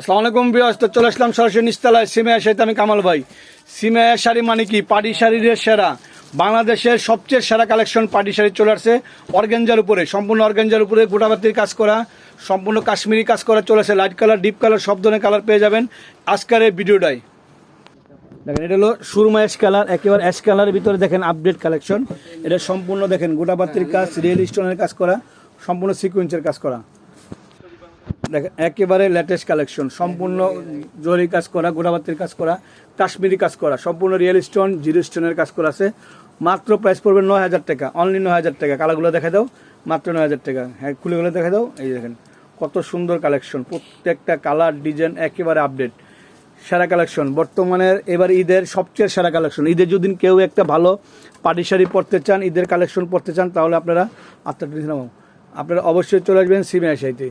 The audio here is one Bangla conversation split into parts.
আসসালামু আলাইকুম বিয়াস তো চলে আসলাম সরাসরি নিস্তালায় সিমেয়া সাথে আমি কামাল ভাই। সিমেয়া শাড়ি মানে কি? পাটি শাড়ির সেরা। বাংলাদেশের সবচেয়ে সেরা কালেকশন পাটি শাড়ি চলে আসছে অর্গেঞ্জার উপরে। সম্পূর্ণ অর্গেঞ্জার উপরে গোটাবাতির কাজ করা, সম্পূর্ণ কাশ্মীরি কাজ করা চলে আসে। লাইট কালার, ডিপ কালার, সব ধরনের কালার পেয়ে যাবেন আজকের এই ভিডিওটাই দেখেন, এটা হলো সুরমা অ্যাশ কালার একেবারে অ্যাশ কালারের ভিতরে দেখেন আপডেট কালেকশন এটা সম্পূর্ণ দেখেন গোটাবাতির কাজ, রিয়েল স্টোনের কাজ করা, সম্পূর্ণ সিকুয়েন্সের কাজ করা। দেখেন, একেবারে লেটেস্ট কালেকশন সম্পূর্ণ জরি কাজ করা, গোড়াবাতির কাজ করা, কাশ্মীরি কাজ করা, সম্পূর্ণ রিয়েল স্টোন জিরো স্টোনের কাজ করা আছে। মাত্র প্রাইস পড়বে নয় হাজার টাকা অনলি নয় হাজার টাকা। কালারগুলো দেখা দাও, মাত্র নয় হাজার টাকা। হ্যাঁ খুলেগুলো দেখা দাও, এই দেখেন, কত সুন্দর কালেকশন প্রত্যেকটা কালার ডিজাইন একেবারে আপডেট সেরা কালেকশন বর্তমানের এবার ঈদের সবচেয়ে সেরা কালেকশন ঈদের যদি কেউ একটা ভালো পাটি শাড়ি পরতে চান, ঈদের কালেকশন পরতে চান, তাহলে আপনারা আত্মাটা নাও আপনারা অবশ্যই চলে আসবেন সিমিয়া শাড়িতে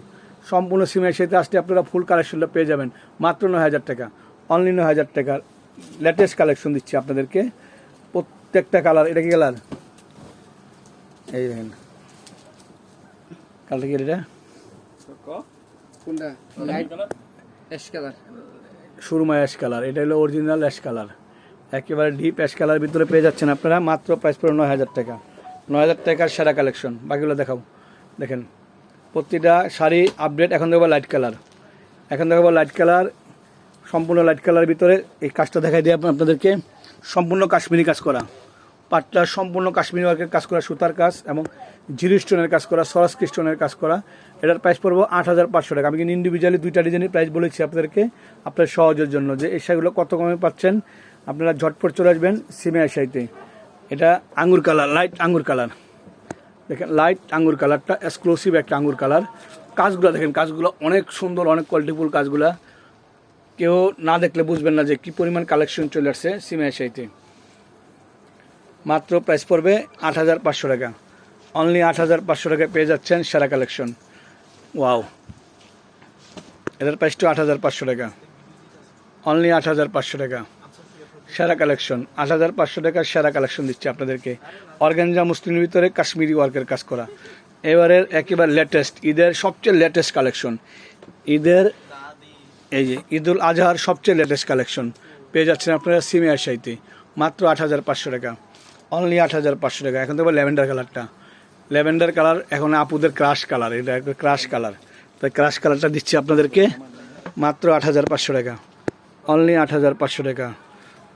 সম্পূর্ণ সিমের শাড়িতে আসলে আপনারা ফুল কালেকশনটা পেয়ে যাবেন। মাত্র নয় হাজার টাকা। অনলি নয় হাজার টাকার লেটেস্ট কালেকশন দিচ্ছি আপনাদেরকে। প্রত্যেকটা কালার এটা কি কালার এই দেখেন। কালারটা কি এটা? সুরমা অ্যাশ কালার এটা হলো অরিজিনাল অ্যাশ কালার একেবারে ডিপ অ্যাশ কালার ভিতরে পেয়ে যাচ্ছেন আপনারা। মাত্র প্রাইস পড়ে নয় হাজার টাকা। নয় হাজার টাকার সেরা কালেকশন বাকিগুলো দেখাও। দেখেন। প্রতিটা শাড়ি আপডেট এখন দেখব লাইট কালার এখন দেখাবো লাইট কালার সম্পূর্ণ লাইট কালারের ভিতরে এই কাজটা দেখাই দিয়ে আপনাদেরকে। সম্পূর্ণ কাশ্মীরি কাজ করা। পাটটা সম্পূর্ণ কাশ্মীরি ওয়ার্কের কাজ করা, সুতার কাজ এবং জিরো স্টোনের কাজ করা সরাসকি স্টোনের কাজ করা। এটার প্রাইস পড়ব আট হাজার পাঁচশো টাকা। আমি কিন্তু ইন্ডিভিজুয়ালি দুইটা ডিজাইনের প্রাইস বলেছি আপনাদেরকে আপনার সহজের জন্য। যে এই শাড়িগুলো কত কমে পাচ্ছেন, আপনারা ঝটপট চলে আসবেন সিমিয়া শাড়িতে এটা আঙ্গুর কালার লাইট আঙ্গুর কালার দেখেন লাইট আঙ্গুর কালারটা এক্সক্লুসিভ একটা আঙ্গুর কালার কাজগুলো দেখেন, কাজগুলো অনেক সুন্দর, অনেক কোয়ালিটিফুল কাজগুলা। কেউ না দেখলে বুঝবেন না যে কি পরিমাণ কালেকশন চলে আসছে সিমিয়া শাড়িতে মাত্র প্রাইস পড়বে আট হাজার পাঁচশো টাকা। অনলি আট হাজার পাঁচশো টাকায় পেয়ে যাচ্ছেন সেরা কালেকশন ওয়াও এটার প্রাইসটা আট হাজার পাঁচশো টাকা। অনলি আট হাজার পাঁচশো টাকা। সেরা কালেকশন। আট হাজার পাঁচশো টাকার সেরা কালেকশন দিচ্ছে আপনাদেরকে। অর্গানজা মুসলিমের ভিতরে কাশ্মীরি ওয়ার্কের কাজ করা। এবারের একেবারে লেটেস্ট ঈদের সবচেয়ে লেটেস্ট কালেকশন। ঈদের, এই যে, ঈদুল আজহার সবচেয়ে লেটেস্ট কালেকশন। পেয়ে যাচ্ছেন আপনারা সিমিয়ার সাইতে মাত্র আট হাজার পাঁচশো টাকা। অনলি আট হাজার পাঁচশো টাকা। এখন দেখব ল্যাভেন্ডার কালারটা। ল্যাভেন্ডার কালার এখন আপুদের ক্রাশ কালার এটা একটা ক্রাশ কালার তাই ক্রাশ কালারটা দিচ্ছি আপনাদেরকে। মাত্র আট হাজার পাঁচশো টাকা। অনলি আট হাজার পাঁচশো টাকা।